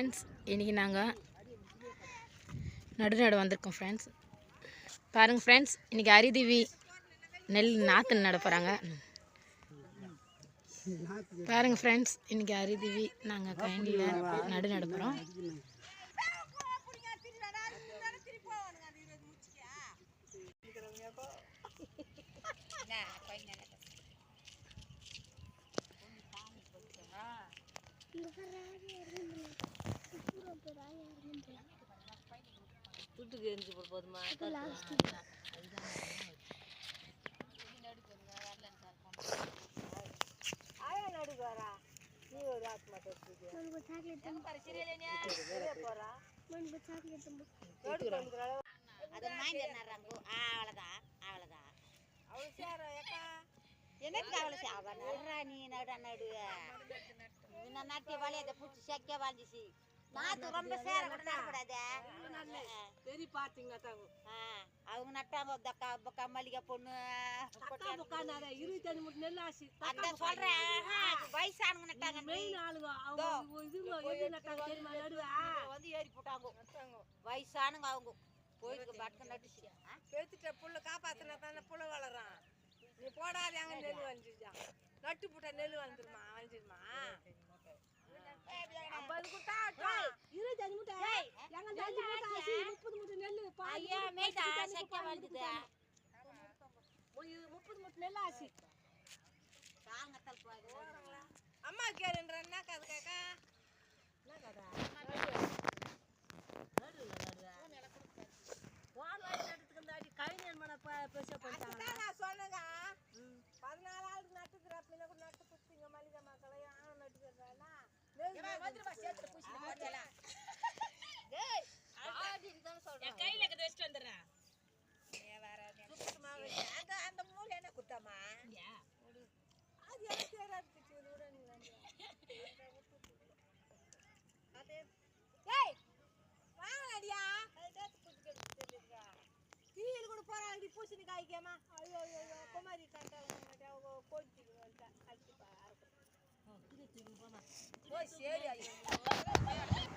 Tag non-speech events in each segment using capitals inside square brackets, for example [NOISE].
Friends இன்றைக்கி நாங்கள் நடுநடு வந்திருக்கோம் ஃப்ரெண்ட்ஸ் பாருங்கள் ஃப்ரெண்ட்ஸ் இன்றைக்கி அரிதிவி நெல் நாற்று நட போகிறாங்க பாருங்கள் ஃப்ரெண்ட்ஸ் இன்றைக்கி அரிதிவி நாங்கள் கைண்டில் நடு நட போகிறோம் [LAUGHS] துட்டுக்கு எரிஞ்சு போட போதுமா அது மாய்ந்து நடுறாங்க அவ்வளோதான் அவ்வளோதான் அவ்வளோ அவ நடுறா நீ நடு நடு இந்த நட்டி வழி அதை பிடிச்சி வாழ்ந்துச்சு. நாத்து ரொம்ப சேர கூட நடக்கூடாது சரி பாத்தீங்கன்னா தாங்க அவங்க நட்டாங்க தக்கா பக்கா மல்லிகை பொண்ணு. இருபத்தஞ்சு மூணு நெல் அதான் சொல்றேன். வயசானவங்க நட்டாங்க மெயின் ஆளுங்க. அவங்க எது நட்டாங்க தெரியுமா? நடுவா? வந்து ஏறி போட்டாங்க. வயசானுங்க அவங்க. போயிருக்கு பட்டு நட்டுச்சு? பெருத்துட்ட புல்ல காப்பாத்தினா தானே புள்ள வளரான் நீ போடாத அங்க நெல் வந்துருச்சா நட்டு போட்ட நெல் வந்துருமா? வந்துருமா ஐயா மேய்தா செக்க வாழ்ந்துது முப்பது மூட்டை நெல் ஆச்சு காங்கத்தல் போகுது அம்மா கேளுன்ற என்ன அதுதான் நான் சொன்னேங்க பதினாலு ஆளுக்கு நட்டுக்கிற பின்ன கூட நட்டு குத்திங்க மல்லிகை மக்களையும் நட்டுக்கிறா அந்த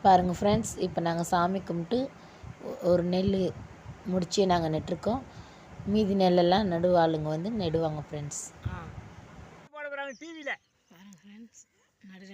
பாருங்க ஃப்ரெண்ட்ஸ் இப்போ நாங்கள் சாமி கும்பிட்டு ஒரு நெல் முடிச்சு நாங்கள் நட்டுருக்கோம். மீதி நெல்லெல்லாம் நடுவாளுங்க வந்து நடுவாங்க ஃப்ரெண்ட்ஸ் போட போகிறாங்க டிவியில் பாருங்கள் ஃப்ரெண்ட்ஸ் நடு